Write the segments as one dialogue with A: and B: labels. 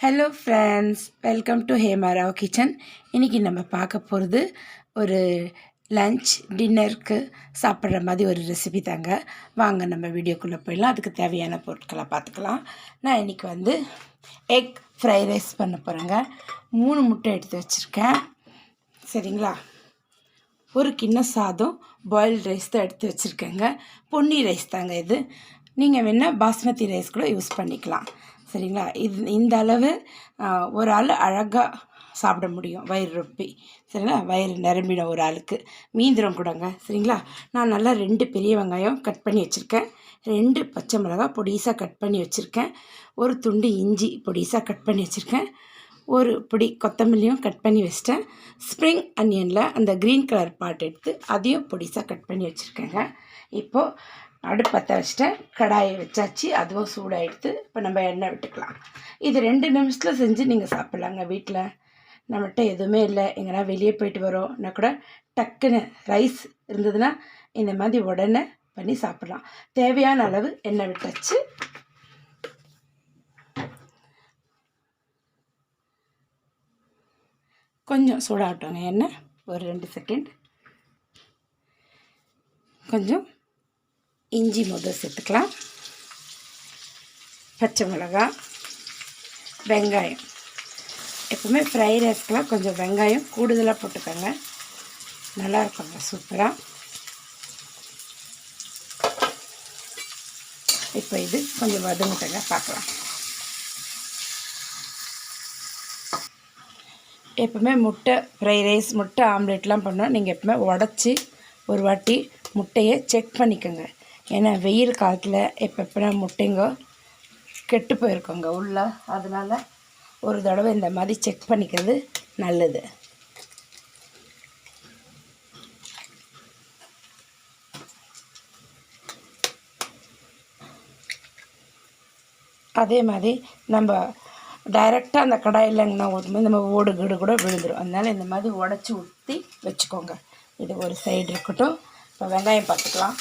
A: Hello friends welcome to Hemarao kitchen இன்றைக்கி நம்ம பார்க்க போகிறது ஒரு லன்ச் டின்னருக்கு சாப்பிட்ற மாதிரி ஒரு ரெசிபி தாங்க. வாங்க நம்ம வீடியோக்குள்ளே போயிடலாம். அதுக்கு தேவையான பொருட்களை பார்த்துக்கலாம். நான் இன்றைக்கி வந்து எக் ஃப்ரை ரைஸ் பண்ண போகிறேங்க மூணு முட்டை எடுத்து வச்சுருக்கேன். சரிங்களா? ஒரு கிண்ண சாதம் பாயில்டு ரைஸ் தான் எடுத்து வச்சுருக்கேங்க. பொன்னி ரைஸ் தாங்க இது. நீங்கள் வேணால் பாஸ்மதி ரைஸ் கூட யூஸ் பண்ணிக்கலாம். சரிங்களா? இது இந்த அளவு ஒரு ஆள் அழகாக சாப்பிட முடியும். வயிறு ரொப்பி சரிங்களா? வயிறு நிரம்பிடும் ஒரு ஆளுக்கு. மீந்திரம் கூடங்க. சரிங்களா? நான் நல்லா ரெண்டு பெரிய வெங்காயம் கட் பண்ணி வச்சுருக்கேன். ரெண்டு பச்சை மிளகாய் பொடிசாக கட் பண்ணி வச்சுருக்கேன். ஒரு துண்டு இஞ்சி பொடிசாக கட் பண்ணி வச்சுருக்கேன். ஒரு பிடி கொத்தமல்லியும் கட் பண்ணி வச்சிட்டேன். ஸ்ப்ரிங் அனியனில் அந்த க்ரீன் கலர் பார்ட் எடுத்து அதையும் பொடிசாக கட் பண்ணி வச்சுருக்கேங்க. இப்போது அடுப்பற்ற வச்சுட்டேன். கடாயை வச்சாச்சு. அதுவும் சூடாகிடுத்து இப்போ நம்ம எண்ணெய் விட்டுக்கலாம். இது ரெண்டு நிமிஷத்தில் செஞ்சு நீங்கள் சாப்பிட்லாங்க வீட்டில் நம்மகிட்ட எதுவுமே இல்லை. எங்கன்னா வெளியே போயிட்டு வரோம்னா கூட டக்குன்னு ரைஸ் இருந்ததுன்னா இந்த மாதிரி உடனே பண்ணி சாப்பிட்லாம். தேவையான அளவு எண்ணெய் விட்டாச்சு. கொஞ்சம் சூடாகட்டோங்க எண்ணெய். ஒரு ரெண்டு செகண்ட் கொஞ்சம் இஞ்சி முதல் சேர்த்துக்கலாம். பச்சை மிளகாய் வெங்காயம். எப்போவுமே ஃப்ரை ரைஸ்க்கெலாம் கொஞ்சம் வெங்காயம் கூடுதலாக போட்டுக்கோங்க. நல்லாயிருக்குங்க சூப்பராக இப்போ இது கொஞ்சம் வதங்கிட்டங்க பார்க்கலாம். எப்போவுமே முட்டை ஃப்ரை ரைஸ் முட்டை ஆம்லேட்லாம் பண்ணால் நீங்கள் எப்போவுமே உடச்சி ஒரு வாட்டி முட்டையை செக் பண்ணிக்கோங்க. ஏன்னா வெயில் காலத்தில் எப்பப்போ முட்டைங்க கெட்டு போயிருக்கோங்க உள்ள. அதனால் ஒரு தடவை இந்த மாதிரி செக் பண்ணிக்கிறது நல்லது. அதே மாதிரி நம்ம டைரெக்டாக அந்த கடாயிலங்கண்ணா ஊற்றும்போது நம்ம ஓடு கீடு கூட விழுந்துடும் அதனால் இந்த மாதிரி உடச்சி ஊற்றி வச்சுக்கோங்க. இது ஒரு சைடு இருக்கட்டும். இப்போ வெங்காயம் பார்த்துக்கலாம்.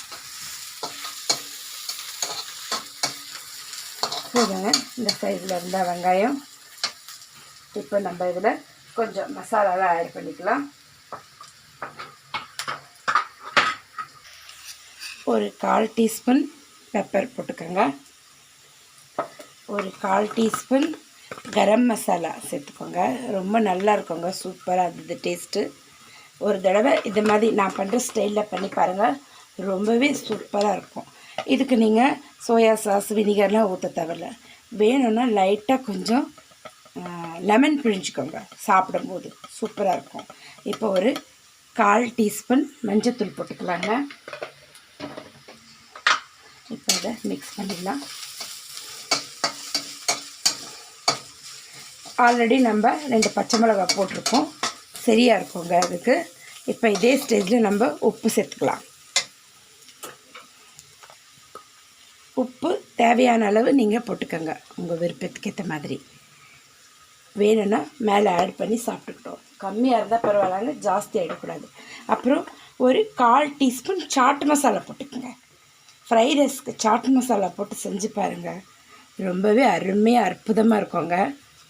A: போதுங்க. இந்த சைடில் இருந்தால் வெங்காயம். இப்போ நம்ம இதில் கொஞ்சம் மசாலாலாம் ஆட் பண்ணிக்கலாம். ஒரு கால் டீஸ்பூன் பெப்பர் போட்டுக்கோங்க. ஒரு கால் டீஸ்பூன் கரம் மசாலா சேர்த்துக்கோங்க. ரொம்ப நல்லா இருக்குங்க. சூப்பராக இருந்தது டேஸ்ட்டு ஒரு தடவை இது மாதிரி நான் பண்ணுற ஸ்டைலில் பண்ணி பாருங்கள் ரொம்பவே சூப்பராக இருக்கும். இதுக்கு நீங்கள் சோயா சாஸ் வினிகர்லாம் ஊற்ற தேவையில்ல. வேணும்னா லைட்டாக கொஞ்சம் லெமன் பிழிஞ்சுக்கோங்க சாப்பிடும்போது. சூப்பராக இருக்கும். இப்போ ஒரு கால் டீஸ்பூன் மஞ்சத்தூள் போட்டுக்கலாங்க. இப்போ இதை மிக்ஸ் பண்ணிடலாம். ஆல்ரெடி நம்ம ரெண்டு பச்சை மிளகாய் போட்டிருக்கோம். சரியாக இருக்குங்க அதுக்கு. இப்போ இதே ஸ்டேஜில் நம்ம உப்பு சேர்த்துக்கலாம். உப்பு தேவையான அளவு நீங்கள் போட்டுக்கோங்க. உங்கள் விருப்பத்துக்கு ஏற்ற மாதிரி. வேணும்னா மேலே ஆட் பண்ணி சாப்பிட்டுக்கிட்டோம். கம்மியாக இருந்தால் பரவாயில்லங்க ஜாஸ்தி ஆகிடக்கூடாது அப்புறம் ஒரு கால் டீஸ்பூன் சாட் மசாலா போட்டுக்கோங்க. ஃப்ரைட் ரைஸ்க்கு சாட் மசாலா போட்டு செஞ்சு பாருங்கள் ரொம்பவே அருமையாக அற்புதமாக இருக்குங்க.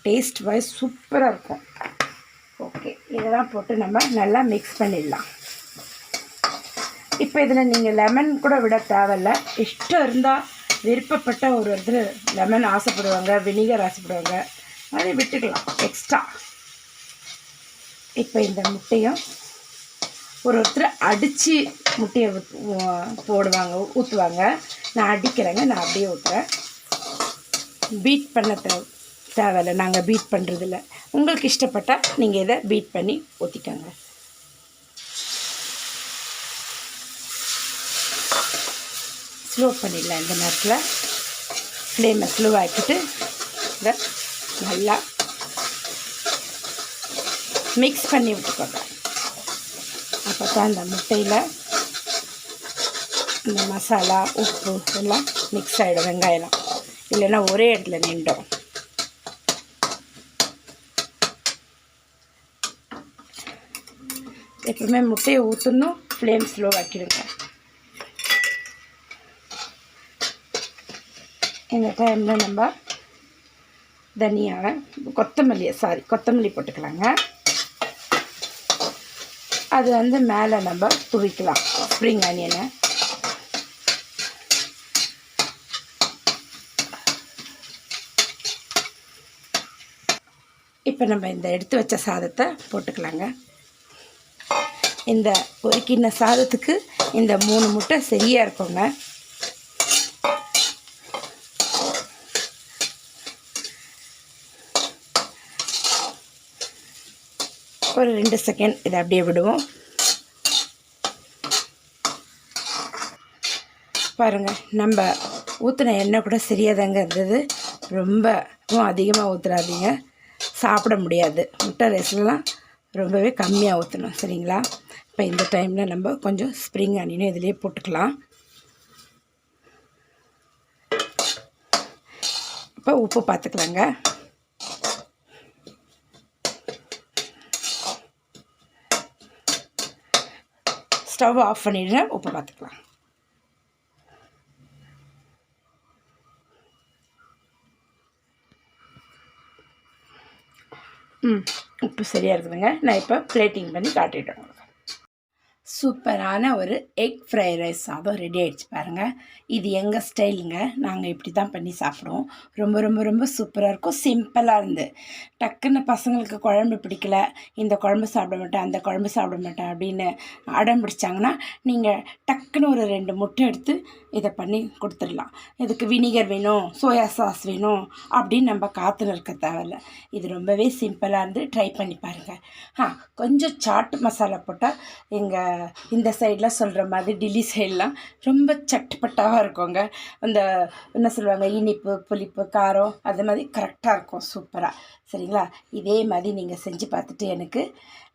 A: டேஸ்ட் வைஸ் சூப்பராக இருக்கும். ஓகே இதெல்லாம் போட்டு நம்ம நல்லா மிக்ஸ் பண்ணிடலாம். இப்போ இதில் நீங்கள் லெமன் கூட விட தேவையில்ல. இஷ்டம் இருந்தால் விருப்பப்பட்ட ஒரு ஒருத்தர் லெமன் ஆசைப்படுவாங்க வினிகர் ஆசைப்படுவாங்க அதை விட்டுக்கலாம் எக்ஸ்ட்ரா இப்போ இந்த முட்டையும் ஒரு ஒருத்தர் அடித்து முட்டையை போடுவாங்க ஊற்றுவாங்க நான் அடிக்கிறேங்க நான் அப்படியே ஊற்றுறேன் பீட் பண்ண தேவை தேவையில்ல நாங்கள் பீட் பண்ணுறதில்ல உங்களுக்கு இஷ்டப்பட்டால் நீங்கள் இதை பீட் பண்ணி ஊற்றிக்கோங்க ஸ்லோ பண்ணிடலாம் இந்த நேரத்தில். ஃப்ளேமை ஸ்லோ ஆக்கிட்டு இதை நல்லா மிக்ஸ் பண்ணி விட்டுக்கோங்க. அப்போ தான் இந்த முட்டையில் இந்த மசாலா உப்பு எல்லாம் மிக்ஸ் ஆகிடும் வெங்காயம்லாம். இல்லைன்னா ஒரே இடத்துல நின்றோம் எப்பவுமே முட்டையை ஊற்றணும் ஃப்ளேம் ஸ்லோ ஆக்கிடுங்க. இந்த டைமில் நம்ம? தனியாக கொத்தமல்லியை சாரி கொத்தமல்லி போட்டுக்கலாங்க. அது வந்து மேலே நம்ம துவிக்கலாம். ஸ்ப்ரிங் ஆனியனை இப்போ நம்ம இந்த எடுத்து வச்ச சாதத்தை போட்டுக்கலாங்க. இந்த ஒரு கிண்ண சாதத்துக்கு இந்த மூணு முட்டை சரியாக இருக்குங்க. ஒரு ரெண்டு செகண்ட் இதை அப்படியே விடுவோம். பாருங்கள் நம்ம ஊற்றின எண்ணெய் கூட சரியாக தாங்க இருந்தது ரொம்ப அதிகமாக ஊற்றுறாதீங்க சாப்பிட முடியாது. முட்டை ரைஸ்லாம் ரொம்பவே கம்மியாக ஊற்றணும் சரிங்களா? இப்போ இந்த டைமில் நம்ம கொஞ்சம் ஸ்ப்ரிங் அணினும் இதிலே போட்டுக்கலாம். இப்போ உப்பு பார்த்துக்கலாங்க ஸ்டவ் ஆஃப் பண்ணிடுறேன். உப்பு பார்த்துக்கலாம். ம் உப்பு சரியாக இருக்குதுங்க. நான் இப்போ பிளேட்டிங் பண்ணி காட்டிட்டேன் சூப்பரான ஒரு எக் ஃப்ரைட் ரைஸ் சாதம் ரெடி ஆகிடுச்சு பாருங்கள் இது எங்கள் ஸ்டைலுங்க. நாங்கள் இப்படி தான் பண்ணி சாப்பிடுவோம். ரொம்ப ரொம்ப ரொம்ப சூப்பராக இருக்கும். சிம்பிளாக இருந்து. டக்குன்னு பசங்களுக்கு குழம்பு பிடிக்கல. இந்த குழம்பு சாப்பிட மாட்டேன் அந்த குழம்பு சாப்பிட மாட்டேன் அப்படின்னு அடம் பிடிச்சாங்கன்னா நீங்கள் டக்குன்னு ஒரு ரெண்டு முட்டை எடுத்து இதை பண்ணி கொடுத்துடலாம். இதுக்கு வினிகர் வேணும் சோயா சாஸ் வேணும் அப்படின்னு நம்ம காற்று இருக்க தேவையில்ல. இது ரொம்பவே சிம்பிளாக இருந்து ட்ரை பண்ணி பாருங்கள் ஆ கொஞ்சம் சாட் மசாலா போட்டால் எங்கள் இந்த சைடெலாம் சொல்கிற மாதிரி டில்லி சைட்லாம் ரொம்ப சட்டுப்பட்டாக இருக்குங்க. அந்த என்ன சொல்லுவாங்க இனிப்பு புளிப்பு காரம் அது மாதிரி கரெக்டாக இருக்கும் சூப்பராக சரிங்களா? இதே மாதிரி நீங்கள் செஞ்சு பார்த்துட்டு எனக்கு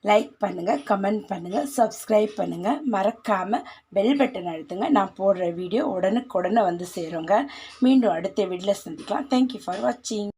A: லைக் பண்ணுங்கள் கமெண்ட் பண்ணுங்கள் சப்ஸ்கிரைப் பண்ணுங்கள் மறக்காமல் பெல் பட்டன் அழுத்துங்க. நான் போடுற வீடியோ உடனுக்குடனே வந்து சேருங்க. மீண்டும் அடுத்த வீடியோவில் சந்திக்கலாம். தேங்க்யூ ஃபார் வாட்சிங்